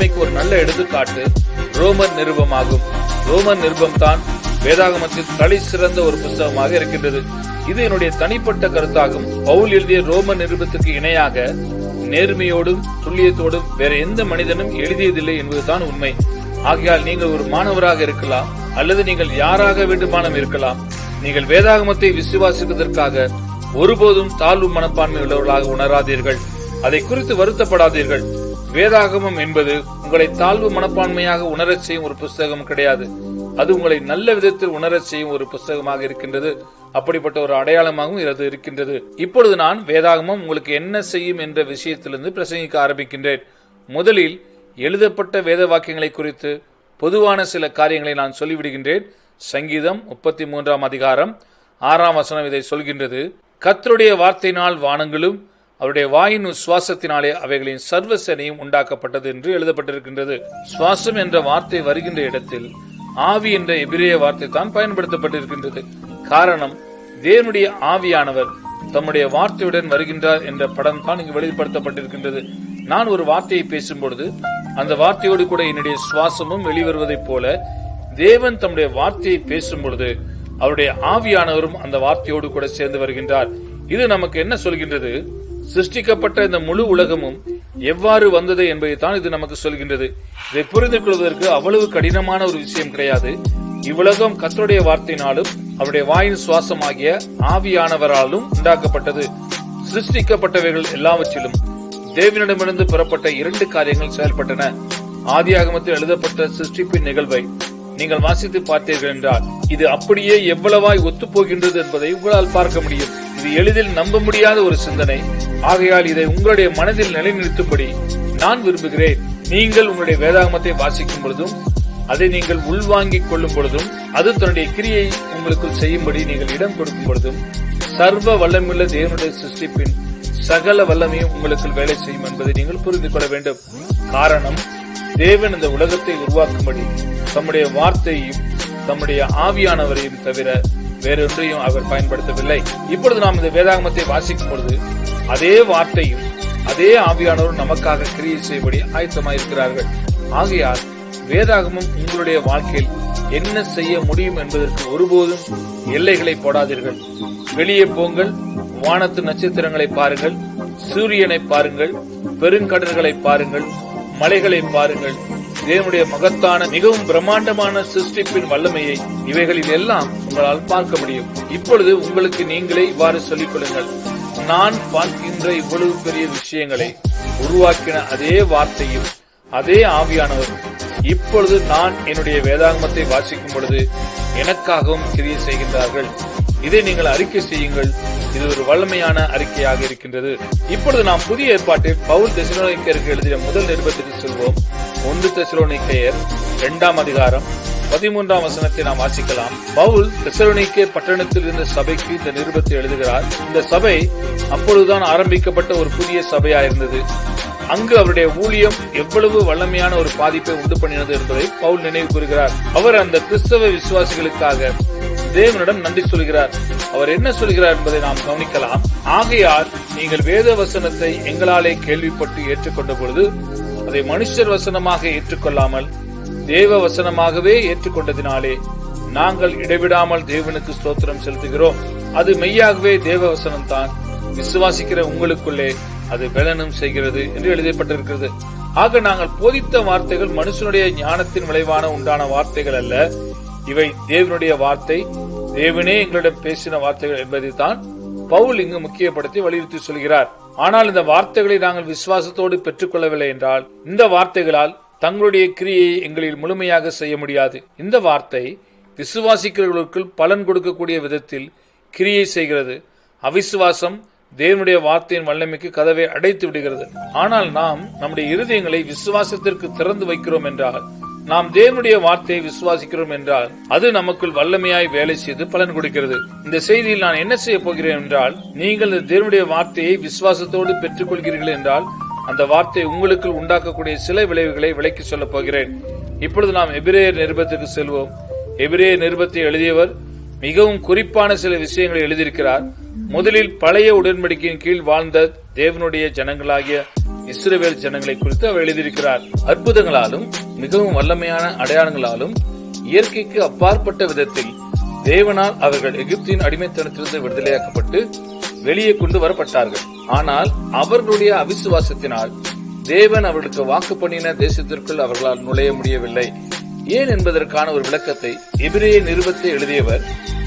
உண்மைக்கு ஒரு நல்ல எடுத்துக்காட்டு ரோமன் நிருபம் ஆகும் ரோமன் நிருபம் தான் வேதாகமத்தில் தலை சிறந்த ஒரு புஸ்தகமாக இருக்கின்றது. இது என்னுடைய தனிப்பட்ட கருத்தாகும். பவுல் எழுதிய ரோமர் நிருபத்துக்கு இணையாக நேர்மையோடும் துல்லியத்தோடும் வேற எந்த மனிதனும் எழுதியதில்லை என்பதுதான் உண்மை. ஆகையால் நீங்கள் ஒரு மாணவராக இருக்கலாம் அல்லது நீங்கள் யாராக வேண்டுமானம் இருக்கலாம். நீங்கள் வேதாகமத்தை விசுவாசிப்பதற்காக ஒருபோதும் தாழ்வு மனப்பான்மை உள்ளவர்களாக உணராதீர்கள். அதை குறித்து வருத்தப்படாதீர்கள். வேதாகமம் என்பது உங்களை தாழ்வு மனப்பான்மையாக உணரச் செய்யும் ஒரு புஸ்தகம் கிடையாது. அது உங்களை நல்ல விதத்தில் உணரச் செய்யும் ஒரு புஸ்தகமாக இருக்கின்றது. அப்படிப்பட்ட ஒரு அடையாளமாகவும் இது இருக்கின்றது. இப்பொழுது நான் வேதாகமம் உங்களுக்கு என்ன செய்யும் என்ற விஷயத்திலிருந்து பிரசங்கிக்க ஆரம்பிக்கின்றேன். முதலில் எழுதப்பட்ட வேத வாக்கியங்களை குறித்து பொதுவான சில காரியங்களை நான் சொல்லிவிடுகின்றேன். சங்கீதம் முப்பத்தி மூன்றாம் அதிகாரம் ஆறாம் வசனம் இதை சொல்கின்றது. கத்தருடைய வார்த்தையினால் வானங்களும் அவருடைய வாயின் சுவாசத்தினாலே அவைகளின் சர்வ சேனையும் உண்டாக்கப்பட்டது என்று எழுதப்பட்டிருக்கின்றது. சுவாசம் என்ற வார்த்தை வருகின்ற இடத்தில் ஆவி என்ற எபிரேய வார்த்தை தான் பயன்படுத்தப்பட்டிருக்கின்றது. காரணம் தேவனுடைய ஆவியானவர் தம்முடைய வார்த்தையுடன் வருகின்றார் என்ற படம் தான் இங்கு வெளிப்படுத்தப்பட்டிருக்கின்றது. நான் ஒரு வார்த்தையை பேசும்பொழுது அந்த வார்த்தையோடு கூட என்னுடைய சுவாசமும் வெளிவருவதைப் போல தேவன் தம்முடைய வார்த்தையை பேசும் பொழுது அவருடைய ஆவியானவரும் அந்த வார்த்தையோடு கூட சேர்ந்து வருகின்றார். இது நமக்கு என்ன சொல்கின்றது? சிருஷ்டிக்கப்பட்ட இந்த முழு உலகமும் எவ்வாறு வந்தது என்பதை தான் இது நமக்கு சொல்கின்றது. இதை புரிந்து கொள்வதற்கு அவ்வளவு கடினமான ஒரு விஷயம் கிடையாது. இவ்வுலகம் கத்தருடைய வார்த்தையினாலும் அவருடைய வாயின் சுவாசமாகிய ஆவியானவராலும் உண்டாக்கப்பட்டது. சிருஷ்டிக்கப்பட்டவைகள் எல்லாவற்றிலும் தேவனிடமிருந்து பெறப்பட்ட இரண்டு காரியங்கள் செயல்பட்டன. ஆதியாகமத்தில் எழுதப்பட்ட சிருஷ்டிப்பின் நிகழ்வை நீங்கள் வாசித்து பார்த்தீர்கள் என்றால் இது அப்படியே எவ்வளவாய் ஒத்துப்போகின்றது என்பதை உங்களால் பார்க்க முடியும். இது எளிதில் நம்ப முடியாத ஒரு சிந்தனை. ஆகையால் இதை உங்களுடைய மனதில் நிலைநிறுத்தும்படி நான் விரும்புகிறேன். நீங்கள் உங்களுடைய வேதாகமத்தை வாசிக்கும் பொழுதும் அதை நீங்கள் உள்வாங்கிக் கொள்ளும் பொழுதும் அது தன்னுடைய கிரியை உங்களுக்குள் செய்யும்படி நீங்கள் இடம் கொடுக்கும் பொழுதும் சர்வ வல்லமுள்ள தேவனுடைய சிருஷ்டிப்பின் சகல வல்லமையும் உங்களுக்குள் வேலை செய்யும் என்பதை நீங்கள் புரிந்து கொள்ள வேண்டும். காரணம் தேவன் இந்த உலகத்தை உருவாக்கும்படி தம்முடைய வார்த்தையையும் தம்முடைய ஆவியானவரையும் தவிர வேறொன்றையும் அவர் பயன்படுத்தவில்லை. இப்பொழுது நாம் இந்த வேதாகமத்தை வாசிக்கும் பொழுது அதே வார்த்தையும் அதே ஆவியானவரும் நமக்காக கிரியை செய்யபடி ஆயத்தமாயிருக்கிறார்கள். ஆகையால் வேதாகமம் உங்களுடைய வாழ்க்கையில் என்ன செய்ய முடியும் என்பதற்கு ஒருபோதும் எல்லைகளை போடாதீர்கள். வெளியே போங்கள் வானத்து நட்சத்திரங்களை பாருங்கள் சூரியனை பாருங்கள் பெருங்கடல்களை பாருங்கள் மலைகளை பாருங்கள். தேவனுடைய மகத்தான மிகவும் பிரம்மாண்டமான சிருஷ்டிப்பின் வல்லமையை இவைகளில் எல்லாம் உங்களால் பார்க்க முடியும். இப்பொழுது உங்களுக்கு நீங்களே இவ்வாறு சொல்லிக் கொள்ளுங்கள். நான் பார்க்கின்ற இவ்வளவு பெரிய விஷயங்களை உருவாக்கின அதே வார்த்தையும் அதே ஆவியானவர். இப்பொழுது நான் என்னுடைய வேதாகமத்தை வாசிக்கும் பொழுது எனக்காகவும் கிரிய செய்கின்றார்கள். இதை நீங்கள் அறிக்கை செய்யுங்கள். இது ஒரு வல்லமையான அறிக்கையாக இருக்கின்றது. இப்பொழுது நாம் புதிய ஏற்பாட்டில் பவுல் தெசலோனிக்கருக்கு எழுதிய முதல் நிருபத்திற்கு செல்வோம். ஒன்று தெசலோனிக்கையர் இரண்டாம் அதிகாரம் பதிமூன்றாம் வசனத்தை நாம் வாசிக்கலாம். பவுல் தெசலோனிக்கே பட்டணத்தில் இருந்த சபைக்கு இந்த நிருபத்தை எழுதுகிறார். இந்த சபை அப்பொழுதுதான் ஆரம்பிக்கப்பட்ட ஒரு புதிய சபையாயிருந்தது. அங்கு அவருடைய ஊழியம் எவ்வளவு வல்லமையான ஒரு பாதிப்பை உண்டு பண்ணினது என்பதை பவுல் நினைவு கூறுகிறார். அவர் அந்த கிறிஸ்தவ விசுவாசிகளுக்காக தேவனிடம் நன்றி சொல்கிறார். அவர் என்ன சொல்கிறார் என்பதை நாம் கவனிக்கலாம். ஆகையால் நீங்கள் வேத வசனத்தை எங்களாலே கேள்விப்பட்டு ஏற்றுக்கொண்ட பொழுது அதை மனுஷர் வசனமாக ஏற்றுக்கொள்ளாமல் தேவ வசனமாகவே ஏற்றுக்கொண்டதினாலே நாங்கள் இடைவிடாமல் தேவனுக்கு ஸ்தோத்திரம் செலுத்துகிறோம். அது மெய்யாகவே தேவ வசனம் தான் விசுவாசிக்கிற உங்களுக்குள்ளே அது பலனும் செய்கிறது என்று எழுதப்பட்டிருக்கிறது. ஆக நாங்கள் போதித்த வார்த்தைகள் மனுஷனுடைய ஞானத்தின் விளைவான உண்டான வார்த்தைகள் அல்ல. இவை தேவனுடைய வார்த்தை. தேவனே எங்களிடம் பேசின வார்த்தைகள் என்பதை தான் பவுல் இங்கு முக்கியப்படுத்தி வலியுறுத்தி சொல்கிறார். ஆனால் இந்த வார்த்தைகளை நாங்கள் விசுவாசத்தோடு பெற்றுக்கொள்ளவில்லை என்றால் இந்த வார்த்தைகளால் தங்களுடைய கிரியை எங்களில் முழுமையாக செய்ய முடியாது. இந்த வார்த்தை விசுவாசிக்கிறவர்களுக்குள் பலன் கொடுக்கக்கூடிய விதத்தில் கிரியை செய்கிறது. அவிசுவாசம் தேவனுடைய வார்த்தையின் வல்லமைக்கு கதவை அடைத்து விடுகிறது. ஆனால் நாம் நம்முடைய இருதயங்களை விசுவாசத்திற்கு திறந்து வைக்கிறோம் என்றால் நாம் தேவனுடைய வார்த்தையை விசுவாசிக்கிறோம் என்றால் அது நமக்குள் வல்லமையாய் வேலை செய்து பலன் கொடுக்கிறது. இந்த செய்தியில் நான் என்ன செய்ய போகிறேன் என்றால் நீங்கள் தேவனுடைய வார்த்தையை விசுவாசத்தோடு பெற்றுக் கொள்கிறீர்கள் என்றால் அந்த வார்த்தை உங்களுக்கு உண்டாக்கக்கூடிய சில விளைவுகளை விளக்கி சொல்ல போகிறேன். இப்பொழுது நாம் எபிரேயர் நிருபத்துக்கு செல்வோம். எபிரேயர் நிருபத்தை எழுதியவர் மிகவும் குறிப்பான சில விஷயங்களை எழுதியிருக்கிறார். முதலில் பழைய உடன்படிக்கையின் கீழ் வாழ்ந்த தேவனுடைய ஜனங்களாகிய இஸ்ரவேல் ஜனங்களை குறித்து அவர் எழுதியிருக்கிறார். அற்புதங்களாலும் மிகவும் வல்லமையான அடையாளங்களாலும் இயற்கைக்கு அப்பாற்பட்ட விதத்தில் தேவனால் அவர்கள் எகிப்தின் அடிமைத்தனத்திலிருந்து விடுதலையாக்கப்பட்டு வெளியே கொண்டு வரப்பட்டார்கள். ஆனால் அவர்களுடைய அவிசுவாசத்தினால் தேவன் அவர்களுக்கு வாக்கு பண்ணின தேசத்திற்குள் அவர்களால் நுழைய முடியவில்லை. ஏன் என்பதற்கான ஒரு விளக்கத்தை எபிரேய நிருபத்தை எழுதியவர்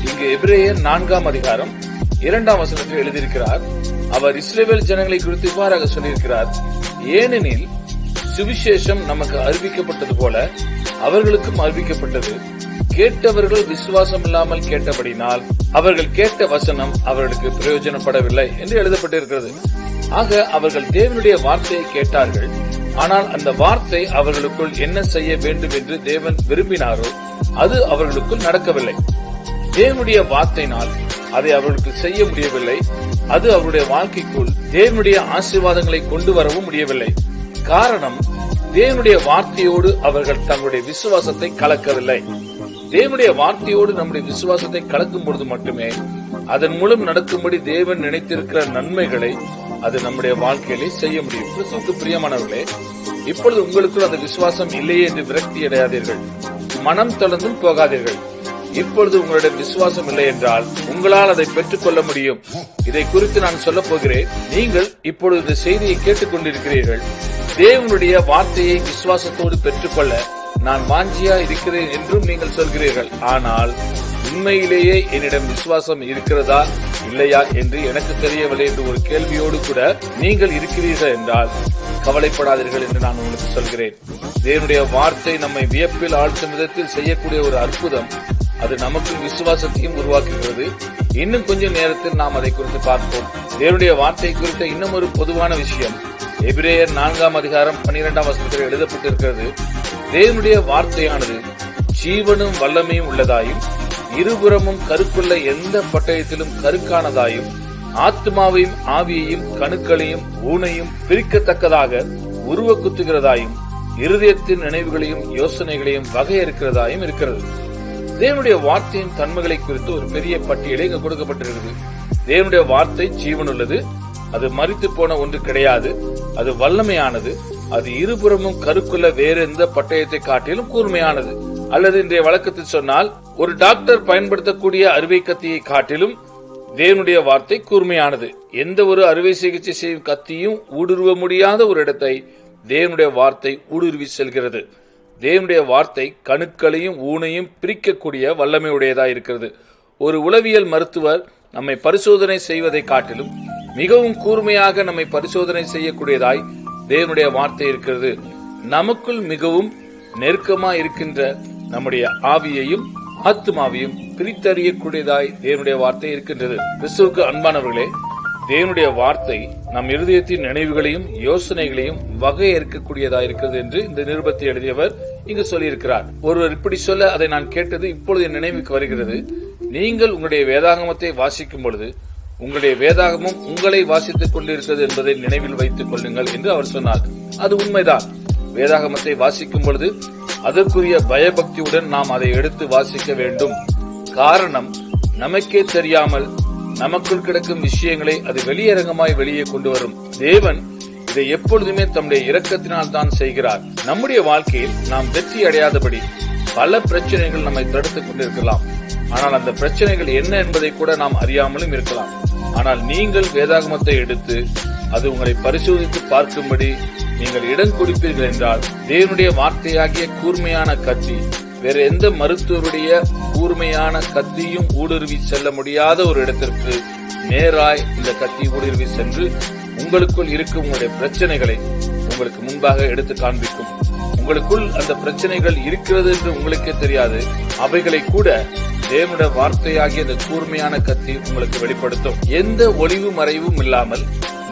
இங்கு எபிரேயர் நான்காம் அதிகாரம் இரண்டாம் வசனத்தில் எழுதியிருக்கிறார். அவர் இஸ்ரேவேல் ஜனங்களை குறித்து இவ்வாறாக சொல்லியிருக்கிறார் ஏனெனில் சுவிசேஷம் நமக்கு அறிவிக்கப்பட்டது போல அவர்களுக்கும் அறிவிக்கப்பட்டது. கேட்டவர்கள் விசுவாசம் இல்லாமல் கேட்டபடினால் அவர்கள் கேட்ட வசனம் அவர்களுக்கு பிரயோஜனப்படவில்லை என்று எழுதப்பட்டிருக்கிறது. ஆக அவர்கள் தேவனுடைய வார்த்தையை கேட்டார்கள். ஆனால் அந்த வார்த்தை அவர்களுக்குள் என்ன செய்ய வேண்டும் என்று தேவன் விரும்பினாரோ அது அவர்களுக்குள் நடக்கவில்லை. தேவனுடைய வார்த்தையினால் அதை அவர்களுக்கு செய்ய முடியவில்லை. அது அவருடைய வாழ்க்கைக்குள் தேவனுடைய ஆசீர்வாதங்களை கொண்டு வரவும் முடியவில்லை. காரணம் தேவனுடைய வார்த்தையோடு அவர்கள் தங்களுடைய விசுவாசத்தை கலக்கவில்லை. தேவனுடைய வார்த்தையோடு நம்முடைய விசுவாசத்தை கலக்கும் பொழுது மட்டுமே அதன் மூலம் நடக்கும்படி தேவன் நினைத்திருக்கிற நன்மைகளை அது நம்முடைய வாழ்க்கையிலே செய்ய முடியும். கிறிஸ்துக்கு பிரியமானவர்களே இப்பொழுது உங்களுக்குள் அந்த விசுவாசம் இல்லையே என்று விரக்தி அடையாதீர்கள். மனம் தளர்ந்தும் போகாதீர்கள். இப்பொழுது உங்களுடைய விசுவாசம் இல்லை என்றால் உங்களால் அதை பெற்றுக்கொள்ள முடியும். இதை குறித்து நான் சொல்ல போகிறேன். நீங்கள் இப்பொழுது இந்த செய்தியை கேட்டுக் கொண்டிருக்கிறீர்கள். தேவனுடைய வார்த்தையை விசுவாசத்தோடு பெற்றுக்கொள்ள நான் வாஞ்சியா இருக்கிறேன் என்றும் நீங்கள் சொல்கிறீர்கள். ஆனால் உண்மையிலேயே என்னிடம் விசுவாசம் இருக்கிறதா இல்லையா என்று எனக்கு தெரியவில்லை என்று ஒரு கேள்வியோடு கூட நீங்கள் இருக்கிறீர்கள் என்றால் கவலைப்படாதீர்கள் என்று நான் உங்களுக்கு சொல்கிறேன். தேவனுடைய வார்த்தை நம்மை வியப்பில் ஆழ்த்தும் விதத்தில் செய்யக்கூடிய ஒரு அற்புதம் அது நமக்கு விசுவாசத்தையும் உருவாக்குகிறது. இன்னும் கொஞ்சம் நேரத்தில் நாம் அதை குறித்து பார்ப்போம். தேவனுடைய வார்த்தை குறித்த இன்னும் ஒரு பொதுவான விஷயம். எபிரேயர் நான்காம் அதிகாரம் பன்னிரெண்டாம் வசனத்தில் எழுதப்பட்டிருக்கிறது. தேவனுடைய வார்த்தையானது ஜீவனும் வல்லமையும் உள்ளதாயும் இருபுறமும் கருக்குள்ள எந்த பட்டயத்திலும் கருக்கானதாயும் ஆத்மாவையும் ஆவியையும் கணுக்களையும் ஊனையும் பிரிக்கத்தக்கதாக உருவ குத்துகிறதாயும் இருதயத்தின் நினைவுகளையும் யோசனைகளையும் வகையறுக்கிறதாயும் இருக்கிறது. தேவனுடைய வார்த்தையின் தன்மைகளை குறித்து ஒரு பெரிய பட்டியலே இங்கு கொடுக்கப்பட்டிருக்கிறது. தேவனுடைய வார்த்தை ஜீவனுள்ளது அது மறித்து போன ஒன்று கிடையாது அது வல்லமையானது அது இருபுறமும் கருக்குள்ள வேறெந்த பட்டயத்தை காட்டிலும் கூர்மையானது. அல்லது இன்றைய வழக்கத்தில் சொன்னால் ஒரு டாக்டர் பயன்படுத்தக்கூடிய அறுவை கத்தியை காட்டிலும் தேவனுடைய வார்த்தை கூர்மையானது. எந்த ஒரு அறுவை சிகிச்சை செய்யும் கத்தியும் ஊடுருவ முடியாத ஒரு இடத்தை தேவனுடைய வார்த்தை ஊடுருவி செல்கிறது. தேவனுடைய வார்த்தை கணுக்களையும் ஊனையும் பிரிக்கக்கூடிய வல்லமையுடையதாக இருக்கிறது. ஒரு உளவியல் மருத்துவர் நம்மை பரிசோதனை செய்வதை காட்டிலும் மிகவும் கூர்மையாக நம்மை பரிசோதனை செய்யக்கூடியதாய் தேவனுடைய வார்த்தை இருக்கிறது. நமக்குள் மிகவும் நெருக்கமா இருக்கின்ற நம்முடைய ஆவியையும் ஆத்மாவையும் பிரித்தறியக்கூடியதாய் தேவனுடைய வார்த்தை இருக்கின்றது. கிறிஸ்துவுக்கு அன்பானவர்களே தேவனுடைய வார்த்தை நம் இருதயத்தின் நினைவுகளையும் யோசனைகளையும் வகையறுக்கக்கூடியதா இருக்கிறது என்று இந்த நிருபத்தை எழுதியவர் இங்கு சொல்லியிருக்கிறார். ஒருவர் இப்படி சொல்ல அதை நான் கேட்டது இப்பொழுது என் நினைவுக்கு வருகிறது. நீங்கள் உங்களுடைய வேதாகமத்தை வாசிக்கும் பொழுது உங்களுடைய வேதாகமும் உங்களை வாசித்துக் கொண்டிருக்கிறது என்பதை நினைவில் வைத்துக் கொள்ளுங்கள் என்று அவர் சொன்னார். அது உண்மைதான். வேதாகமத்தை வாசிக்கும் பொழுது அதற்குரிய பயபக்தியுடன் நாம் அதை எடுத்து வாசிக்க வேண்டும். காரணம் நமக்கே தெரியாமல் நமக்குள் கிடக்கும் விஷயங்களை அது வெளியரங்கமாய் வெளியே கொண்டு வரும். தேவன் இதை எப்பொழுதுமே தம்முடைய இரக்கத்தினால் தான் செய்கிறார். நம்முடைய வாழ்க்கையில் நாம் வெற்றி அடையாதபடி பல பிரச்சனைகள் நம்மை தடுத்துக் கொண்டிருக்கலாம். ஆனால் அந்த பிரச்சனைகள் என்ன என்பதை கூட நாம் அறியாமலும் இருக்கலாம். ஆனால் நீங்கள் வேதாகமத்தை எடுத்து அது உங்களை பரிசோதித்து பார்க்கும்படி நீங்கள் இடம் கொடுப்பீர்கள் என்றால் தேவனுடைய வார்த்தையாகிய கூர்மையான கத்தி வேற எந்த மருத்துவருடைய கூர்மையான கத்தியும் ஊடுருவி செல்ல முடியாத ஒரு இடத்திற்கு நேராய் இந்த கத்தி ஊடுருவி சென்று உங்களுக்குள் இருக்கும் உங்களுடைய பிரச்சனைகளை உங்களுக்கு முன்பாக எடுத்து காண்பிக்கும். உங்களுக்குள் அந்த பிரச்சனைகள் இருக்கிறது என்று உங்களுக்கே தெரியாது. அவைகளை கூட தேவனுடைய வார்த்தையாகிய இந்த கூர்மையான கத்தி உங்களுக்கு வெளிப்படுத்தும். எந்த ஒளிவு மறைவும் இல்லாமல்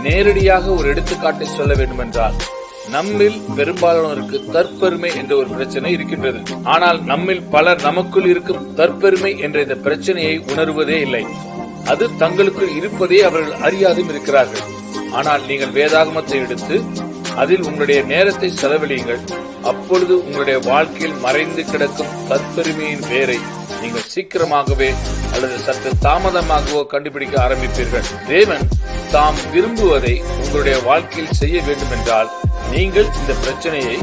நேரடியாக ஒரு எடுத்துக்காட்டை சொல்ல வேண்டும் என்றால் நம்மில் பெரும்பாலானோருக்கு தற்பெருமை என்ற ஒரு பிரச்சனை இருக்கின்றது. ஆனால் நம்மில் பலர் நமக்குள் இருக்கும் தற்பெருமை என்ற இந்த பிரச்சனையை உணர்வதே இல்லை. அது தங்களுக்குள் இருப்பதே அவர்கள் அறியாதும் இருக்கிறார்கள். ஆனால் நீங்கள் வேதாகமத்தை எடுத்து அதில் உங்களுடைய நேரத்தை செலவழியுங்கள். அப்பொழுது உங்களுடைய வாழ்க்கையில் மறைந்து கிடக்கும் தற்பெருமையின் வேரை நீங்கள் சீக்கிரமாகவே அல்லது சற்று தாமதமாகவோ கண்டுபிடிக்க ஆரம்பிப்பீர்கள். தேவன் தாம் விரும்புவதை உங்களுடைய வாழ்க்கையில் செய்ய வேண்டும் என்றால் நீங்கள் இந்த பிரச்சனையை